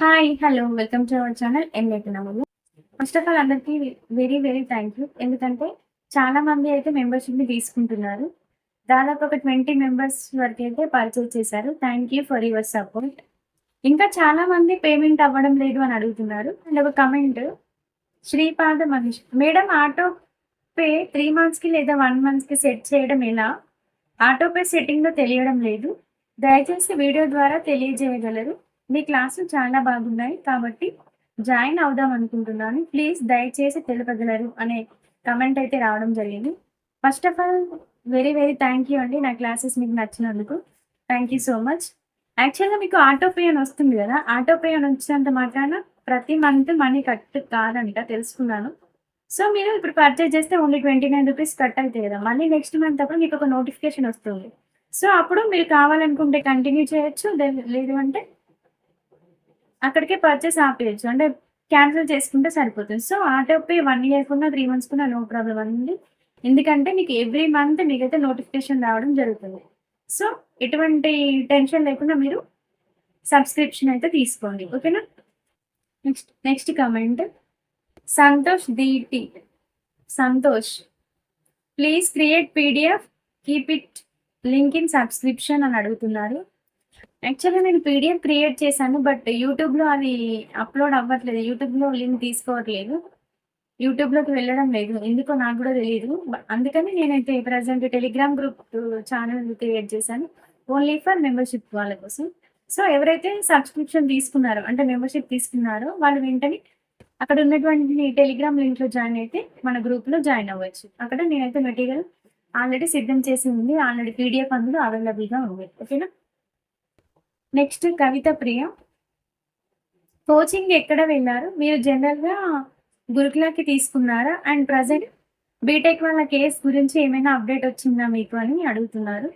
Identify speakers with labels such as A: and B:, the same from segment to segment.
A: Hi hello welcome to our channel ఏం first of all అందరికీ very very thank you ఎందుకంటే చాలా మంది అయితే మెంబర్షిప్ని తీసుకుంటున్నారు. దాదాపు ఒక ట్వంటీ మెంబర్స్ వరకు అయితే పర్చేజ్ చేశారు. Thank you for your support ఇంకా చాలా మంది పేమెంట్ అవ్వడం లేదు అని అడుగుతున్నారు. అండ్ ఒక comment Sripada Mahesh madam auto pay three మంత్స్కి లేదా వన్ మంత్స్కి సెట్ చేయడం ఎలా? ఆటో పే సెట్టింగ్లో తెలియడం లేదు. దయచేసి వీడియో ద్వారా తెలియజేయగలరు. మీ క్లాసులు చాలా బాగున్నాయి కాబట్టి జాయిన్ అవుదాం అనుకుంటున్నాను. ప్లీజ్ దయచేసి తెలుపగలరు అనే కమెంట్ అయితే రావడం జరిగింది. First of all very very thank you అండి నా క్లాసెస్ మీకు నచ్చినందుకు. థ్యాంక్ యూ సో మచ్ యాక్చువల్గా మీకు ఆటో పే అని వస్తుంది కదా ఆటో పే అని వచ్చినంత మాత్రాన ప్రతి మంత్ మనీ కట్ కాదంట తెలుసుకున్నాను. సో మీరు ఇప్పుడు పర్చేజ్ చేస్తే only twenty nine rupees cut అవుతాయి కదా మళ్ళీ నెక్స్ట్ మంత్ అప్పుడు మీకు ఒక నోటిఫికేషన్ వస్తుంది. సో అప్పుడు మీరు కావాలనుకుంటే కంటిన్యూ చేయొచ్చు లేదు అంటే అక్కడికే పర్చేస్ ఆపేయచ్చు. అంటే క్యాన్సిల్ చేసుకుంటే సరిపోతుంది. So auto pay one year కున్నా త్రీ మంత్స్ కున్నా నో ప్రాబ్లం అండి. ఎందుకంటే మీకు ఎవ్రీ మంత్ మీకైతే నోటిఫికేషన్ రావడం జరుగుతుంది. సో ఎటువంటి టెన్షన్ లేకుండా మీరు సబ్స్క్రిప్షన్ అయితే తీసుకోండి. ఓకేనా? Next next comment Santosh Deeti Santosh please create PDF keep it link in subscription అని అడుగుతున్నారు. యాక్చువల్గా నేను పీడిఎఫ్ క్రియేట్ చేశాను బట్ యూట్యూబ్లో అది అప్లోడ్ అవ్వట్లేదు. యూట్యూబ్లో లింక్ తీసుకోవట్లేదు. యూట్యూబ్లోకి వెళ్ళడం లేదు. ఎందుకో నాకు కూడా తెలియదు అందుకని నేనైతే present Telegram group channel create చేశాను. ఓన్లీ ఫర్ మెంబర్షిప్ వాళ్ళ కోసం. సో ఎవరైతే సబ్స్క్రిప్షన్ తీసుకున్నారో అంటే మెంబర్షిప్ తీసుకున్నారో వాళ్ళు వెంటనే అక్కడ ఉన్నటువంటి టెలిగ్రామ్ లింక్లో జాయిన్ అయితే మన గ్రూప్లో జాయిన్ అవ్వచ్చు. అక్కడ నేనైతే మెటీరియల్ ఆల్రెడీ సిద్ధం చేసి ఉంది. ఆల్రెడీ పీడిఎఫ్ అందులో అవైలబుల్గా ఉంది. ఓకేనా నెక్స్ట్ కవిత ప్రియ కోచింగ్ ఎక్కడ వెళ్ళారు? మీరు జనరల్గా గురుకులకి తీసుకున్నారా? అండ్ ప్రజెంట్ బీటెక్ వాళ్ళ కేస్ గురించి ఏమైనా అప్డేట్ వచ్చిందా మీకు అని అడుగుతున్నారు.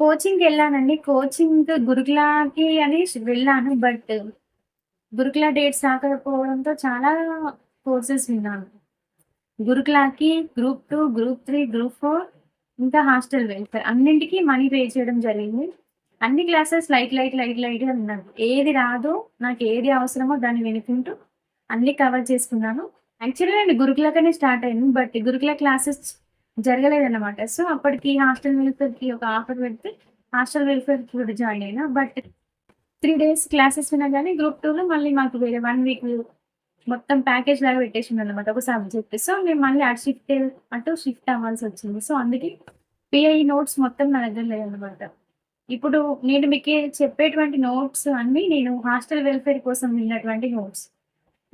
A: కోచింగ్ వెళ్ళానండి. కోచింగ్ గురుకులకి అని వెళ్ళాను బట్ గురుకుల డేట్స్ రాకపోవడంతో చాలా కోర్సెస్ విన్నాను. గురుకులకి group two group three group four ఇంకా హాస్టల్ వెల్ఫేర్ అన్నింటికీ మనీ పే చేయడం జరిగింది. అన్ని క్లాసెస్ లైట్ లైట్ లైట్ లైట్గా విన్నాను ఏది రాదో నాకు ఏది అవసరమో దాన్ని వినుకుంటూ అన్ని కవర్ చేసుకున్నాను. యాక్చువల్గా నేను గురుకులకనే స్టార్ట్ అయ్యాను బట్ గురుకుల క్లాసెస్ జరగలేదన్నమాట. సో అప్పటికి హాస్టల్ వెల్ఫేర్కి ఒక ఆఫర్ పెడితే హాస్టల్ వెల్ఫేర్ కూడా జాయిన్ అయినా బట్ త్రీ డేస్ క్లాసెస్ విన్నా కానీ గ్రూప్ టూలో మళ్ళీ మాకు వేరే వన్ వీక్ మొత్తం ప్యాకేజ్ లాగా పెట్టేసింది అనమాట ఒక సబ్జెక్ట్ సో మేము మళ్ళీ అటు షిఫ్ట్ అటు షిఫ్ట్ అవ్వాల్సి వచ్చింది. సో అందుకే పిఐ నోట్స్ మొత్తం నా దగ్గర లేదనమాట ఇప్పుడు నేను మీకు చెప్పేటువంటి నోట్స్ అన్నీ నేను హాస్టల్ వెల్ఫేర్ కోసం విన్నటువంటి నోట్స్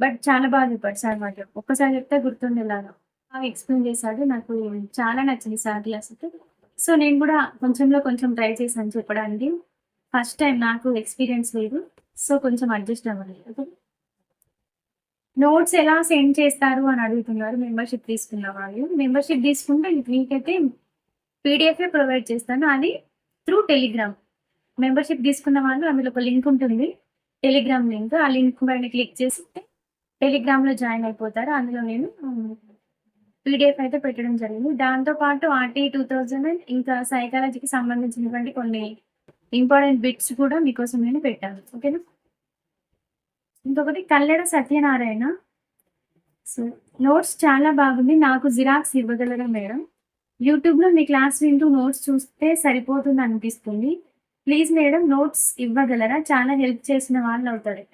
A: బట్ చాలా బాగా చెప్పాడు సార్ మాట ఒక్కసారి చెప్తే గుర్తుండేలాగా బాగా ఎక్స్ప్లెయిన్ చేశాడు. నాకు చాలా నచ్చింది సార్ క్లాస్ సో నేను కూడా కొంచెంలో కొంచెం ట్రై చేశాను చెప్పడానికి. ఫస్ట్ టైం నాకు ఎక్స్పీరియన్స్ లేదు. సో కొంచెం అడ్జస్ట్ అవ్వాలి ఓకే నోట్స్ ఎలా సెండ్ చేస్తారు అని అడుగుతున్నారు. మెంబర్షిప్ తీసుకున్న వాళ్ళు. మెంబర్షిప్ తీసుకుంటే మీకైతే పీడిఎఫ్ ప్రొవైడ్ చేస్తాను. అది త్రూ టెలిగ్రామ్ మెంబర్షిప్ తీసుకున్న వాళ్ళు అందులో ఒక లింక్ ఉంటుంది. టెలిగ్రామ్ లింక్ ఆ లింక్ పైన క్లిక్ చేస్తే టెలిగ్రామ్లో జాయిన్ అయిపోతారు. అందులో నేను పీడిఎఫ్ అయితే పెట్టడం జరిగింది. దాంతోపాటు ఆర్టీ టూ థౌజండ్ ఇంకా సైకాలజీకి సంబంధించినటువంటి కొన్ని ఇంపార్టెంట్ బిట్స్ కూడా మీకోసం నేను పెట్టాను. ఓకేనా ఇంకొకటి కల్లెడ సత్యనారాయణ. సో నోట్స్ చాలా బాగుంది. నాకు జిరాక్స్ ఇవ్వగలరా మేడం? యూట్యూబ్లో మీ క్లాస్ వింటూ నోట్స్ చూస్తే సరిపోతుంది అనిపిస్తుంది. ప్లీజ్ మేడం నోట్స్ ఇవ్వగలరా? చాలా హెల్ప్ చేసిన వాళ్ళు అవుతారు.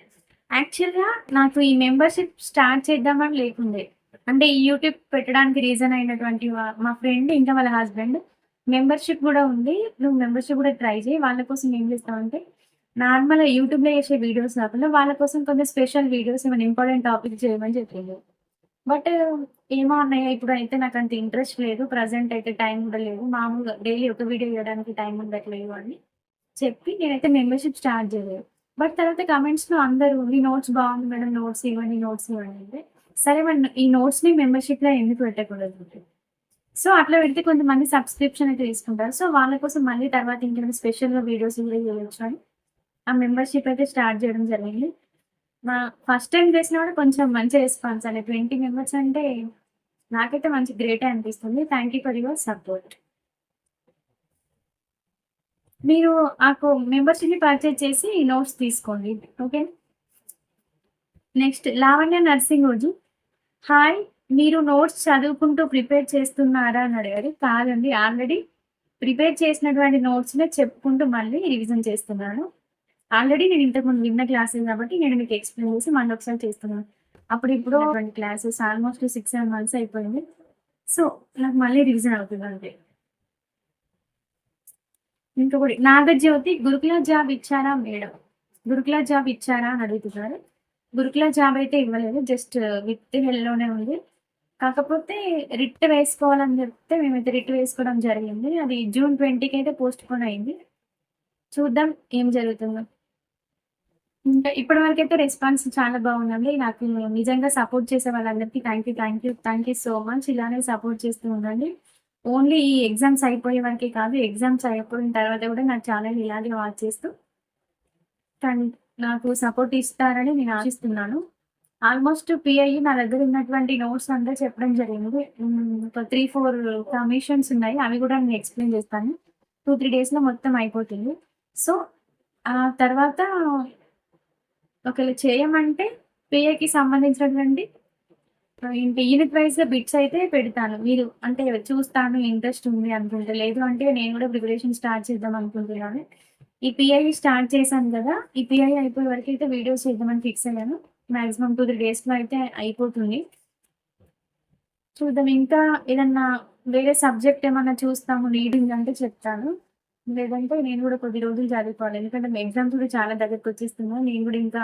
A: యాక్చువల్గా నాకు ఈ మెంబర్షిప్ స్టార్ట్ చేద్దామని లేకుండే. అంటే ఈ యూట్యూబ్ పెట్టడానికి రీజన్ అయినటువంటి మా ఫ్రెండ్ ఇంకా వాళ్ళ హస్బెండ్ మెంబర్షిప్ కూడా ఉంది. నువ్వు మెంబర్షిప్ కూడా ట్రై చేయి. వాళ్ళ కోసం ఏం చేస్తామంటే నార్మల్గా యూట్యూబ్లో చేసే వీడియోస్ కాకుండా వాళ్ళ కోసం కొన్ని స్పెషల్ వీడియోస్ ఏమైనా ఇంపార్టెంట్ టాపిక్ చేయమని చెప్పింది బట్ ఏమో అన్నయ్య ఇప్పుడు అయితే నాకు అంత ఇంట్రెస్ట్ లేదు. ప్రజెంట్ అయితే టైం కూడా లేదు. మామూలుగా డైలీ ఒక వీడియో చేయడానికి టైం ఉండట్లేదు అని చెప్పి నేనైతే మెంబర్షిప్ స్టార్ట్ చేయలేదు బట్ తర్వాత కమెంట్స్లో అందరూ మీ నోట్స్ బాగుంది మేడం నోట్స్ ఇవ్వండి నోట్స్ ఇవ్వండి అంటే సరే మేడం ఈ నోట్స్ని మెంబర్షిప్లో ఎందుకు పెట్టకూడదు? సో అట్లా పెడితే కొంతమంది సబ్స్క్రిప్షన్ అయితే తీసుకుంటారు. సో వాళ్ళ కోసం మళ్ళీ తర్వాత ఇంకేమైనా స్పెషల్గా వీడియోస్ కూడా చేయొచ్చు అని ఆ మెంబర్షిప్ అయితే స్టార్ట్ చేయడం జరిగింది. మా ఫస్ట్ టైం చేసిన కూడా కొంచెం మంచి రెస్పాన్స్ అండి. ట్వంటీ మెంబర్స్ అంటే నాకైతే మంచి గ్రేట్ అనిపిస్తుంది. Thank you for your support మీరు నాకు మెంబర్షిప్ని పర్చేజ్ చేసి నోట్స్ తీసుకోండి. ఓకే నెక్స్ట్ లావణ్య నర్సింగ్ రోజు హాయ్ మీరు నోట్స్ చదువుకుంటూ ప్రిపేర్ చేస్తున్నారా అని అడిగారు. కాదండి ఆల్రెడీ ప్రిపేర్ చేసినటువంటి నోట్స్నే చెప్పుకుంటూ మళ్ళీ రివిజన్ చేస్తున్నాను. ఆల్రెడీ నేను ఇంతకుముందు విన్న క్లాసెస్ కాబట్టి నేను మీకు ఎక్స్ప్లెయిన్ చేసి మళ్ళీ ఒకసారి చేస్తున్నాను. అప్పుడు ఇప్పుడు classes almost six seven months అయిపోయింది. సో నాకు మళ్ళీ రివిజన్ అవుతుంది అంతే ఇంకొకటి నాగజ్యోతి గురుకుల జాబ్ ఇచ్చారా మేడం? గురుకుల జాబ్ ఇచ్చారా అని అడుగుతున్నారు. గురుకుల జాబ్ అయితే ఇవ్వలేదు జస్ట్ విత్ హెల్లోనే ఉంది. కాకపోతే రిట్ వేసుకోవాలని చెప్తే మేమైతే రిట్ వేసుకోవడం జరిగింది. అది జూన్ ట్వంటీకి అయితే పోస్ట్ పోన్ అయింది. చూద్దాం ఏం జరుగుతుందో. ఇంకా ఇప్పటి వరకు అయితే రెస్పాన్స్ చాలా బాగుందండి. నాకు నిజంగా సపోర్ట్ చేసే వాళ్ళందరికీ thank you thank you thank you so much ఇలానే సపోర్ట్ చేస్తూ ఉండండి. ఓన్లీ ఈ ఎగ్జామ్స్ అయిపోయే వరకే కాదు ఎగ్జామ్స్ అయిపోయిన తర్వాత కూడా నాకు ఛానల్ ఇలాగే వాచ్ చేస్తూ నాకు సపోర్ట్ ఇస్తారని నేను ఆశిస్తున్నాను. ఆల్మోస్ట్ పిఐ నా దగ్గర ఉన్నటువంటి నోట్స్ అంతా చెప్పడం జరిగింది. ఒక త్రీ ఫోర్ కమిషన్స్ ఉన్నాయి. అవి కూడా నేను ఎక్స్ప్లెయిన్ చేస్తాను. టూ త్రీ డేస్లో మొత్తం అయిపోతుంది. సో ఆ తర్వాత ఒకవేళ చేయమంటే పిఐకి సంబంధించినటువంటి ఏంటి యూనిట్ వైజ్ బిట్స్ అయితే పెడతాను. మీరు అంటే చూస్తాను ఇంట్రెస్ట్ ఉంది అనుకుంటే. లేదు అంటే నేను కూడా ప్రిపరేషన్ స్టార్ట్ చేద్దాం అనుకుంటున్నాను. ఈ పిఐ స్టార్ట్ చేశాను కదా ఈ పిఐ అయిపోయే వరకు అయితే వీడియోస్ చేద్దామని ఫిక్స్ అయ్యాను. మాక్సిమం టూ త్రీ డేస్లో అయితే అయిపోతుంది. చూద్దాం ఇంకా ఏదన్నా వేరే సబ్జెక్ట్ ఏమన్నా చూస్తాము రీడింగ్ అంటే చెప్తాను. లేదంటే నేను కూడా కొద్ది రోజులు చదువుకోవాలి. ఎందుకంటే ఎగ్జామ్స్ కూడా చాలా దగ్గరకు వచ్చేస్తున్నాయి. నేను కూడా ఇంకా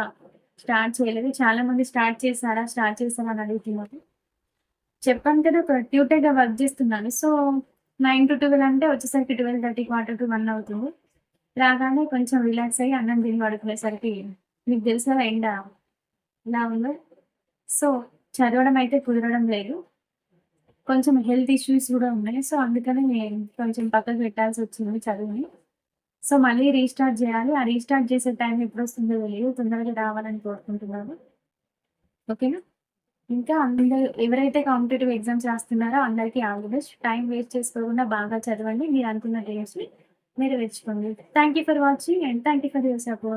A: స్టార్ట్ చేయలేదు. చాలా మంది స్టార్ట్ చేస్తారా స్టార్ట్ చేస్తారా అని అడుగుతున్నారు. చెప్పాను కదా ఒక ట్యూటర్గా వర్క్ చేస్తున్నాను. సో నైన్ టు ట్వెల్వ్ అంటే వచ్చేసరికి twelve thirty quarter to one అవుతుంది. రాగానే కొంచెం రిలాక్స్ అయ్యి అన్నం తిని పడుకునేసరికి మీకు తెలుసా ఎండ ఇలా ఉందో? సో చదవడం అయితే కుదరడం లేదు. కొంచెం హెల్త్ ఇష్యూస్ కూడా ఉన్నాయి. సో అందుకని నేను కొంచెం పక్కకు పెట్టాల్సి వచ్చింది చదువుని. సో మళ్ళీ రీస్టార్ట్ చేయాలి. ఆ రీస్టార్ట్ చేసే టైం ఎప్పుడు వస్తుందో తెలియదు. తొందరగా రావాలని కోరుకుంటున్నాను. ఓకేనా? ఇంకా అందరూ ఎవరైతే కాంపిటేటివ్ ఎగ్జామ్స్ రాస్తున్నారో అందరికీ all the best. Time waste చేసుకోకుండా బాగా చదవండి. మీరు అనుకున్న డేట్స్ని మీరు తెచ్చుకోండి thank you for watching and thank you for your support